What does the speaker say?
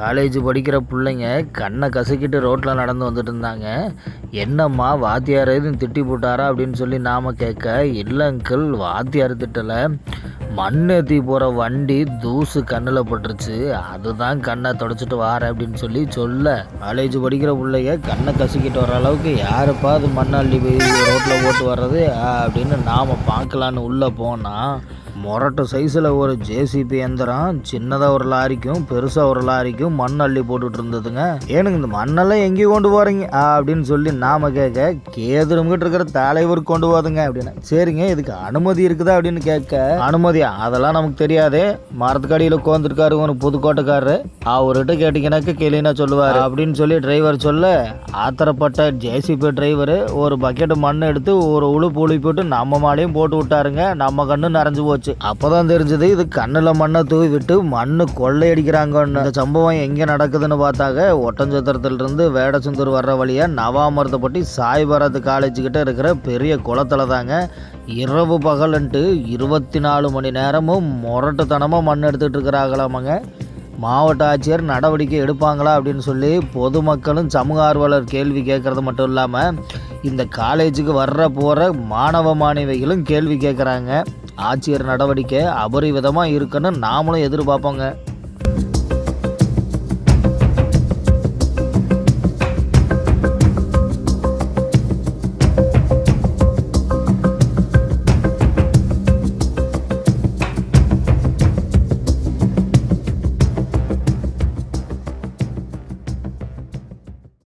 College படிக்கிற பிள்ளைங்க கண்ணை கசக்கிட்டு ரோட்டில் நடந்து வந்துட்டு இருந்தாங்க என்னம்மா வாத்தியார் எதுவும் திட்டி போட்டாரா அப்படின்னு சொல்லி நாம் கேட்க இல்லை அங்கிள் வாத்தியார் திட்டலை. மண் ஏற்றி போகிற வண்டி தூசு கண்ணில் பட்டுருச்சு. அதுதான் கண்ணை தொடச்சிட்டு வார அப்படின்னு சொல்லி சொல்ல காலேஜ் படிக்கிற பிள்ளைங்க கண்ணை கசக்கிட்டு வர அளவுக்கு யாருப்பா அது மண் அள்ளி போய் ரோட்டில் ஓட்டு வர்றது? ஆ, அப்படின்னு நாம் பார்க்கலான்னு உள்ளே போனால் மொரட்டு சைஸில் ஒரு ஜேசிபி எந்திரம் சின்னதாக ஒரு லாரிக்கும் பெருசாக ஒரு லாரிக்கும் மண் அள்ளி போட்டுட்டு இருந்ததுங்க. ஏனுங்க இந்த மண்ணெல்லாம் எங்கேயும் கொண்டு போகிறீங்க அப்படின்னு சொல்லி நாம கேட்க கேதுருங்கிட்டு இருக்கிற தலைவருக்கு கொண்டு போதுங்க அப்படின்னு. சரிங்க இதுக்கு அனுமதி இருக்குதா அப்படின்னு கேட்க அனுமதியா அதெல்லாம் நமக்கு தெரியாதே. மரத்துக்கடியில் உட்காந்துருக்காரு ஒரு புதுக்கோட்டைக்காரரு. அவர்கிட்ட கேட்டிங்கனாக்க கேளினா சொல்லுவார். அப்படின்னு சொல்லி டிரைவர் சொல்ல ஆத்திரப்பட்ட ஜேசிபி டிரைவர் ஒரு பக்கெட் மண் எடுத்து ஒரு உழுப்பு புளி நம்ம மாலையும் போட்டு விட்டாருங்க. நம்ம கண்ணு நிறைஞ்சு போச்சு. அப்பதான் தெரிஞ்சது இது கண்ணில் மண்ணை தூவி விட்டு மண்ணு கொள்ளையடிக்கிறாங்கன்னு. இந்த சம்பவம் எங்கே நடக்குதுன்னு பார்த்தாக்க ஒட்டஞ்சத்திரத்துலேருந்து வேடசுந்தூர் வர்ற வழியாக நவாமரத்தப்பட்டி சாய்பாரத் காலேஜ் கிட்ட இருக்கிற பெரிய குளத்தில் தாங்க. இரவு பகலன்ட்டு இருபத்தி நாலு மணி நேரமும் முரட்டுத்தனமாக மண் எடுத்துகிட்டு இருக்கிறாங்களாமாங்க. மாவட்ட ஆட்சியர் நடவடிக்கை எடுப்பாங்களா அப்படின்னு சொல்லி பொதுமக்களும் சமூக ஆர்வலர் கேள்வி கேட்குறது மட்டும் இல்லாமல் இந்த காலேஜுக்கு வர்ற போகிற மாணவ மாணவிகளும் கேள்வி கேட்குறாங்க. ஆட்சியர் நடவடிக்கை அபரிவிதமாக இருக்குன்னு நாமளும் எதிர்பார்ப்போங்க.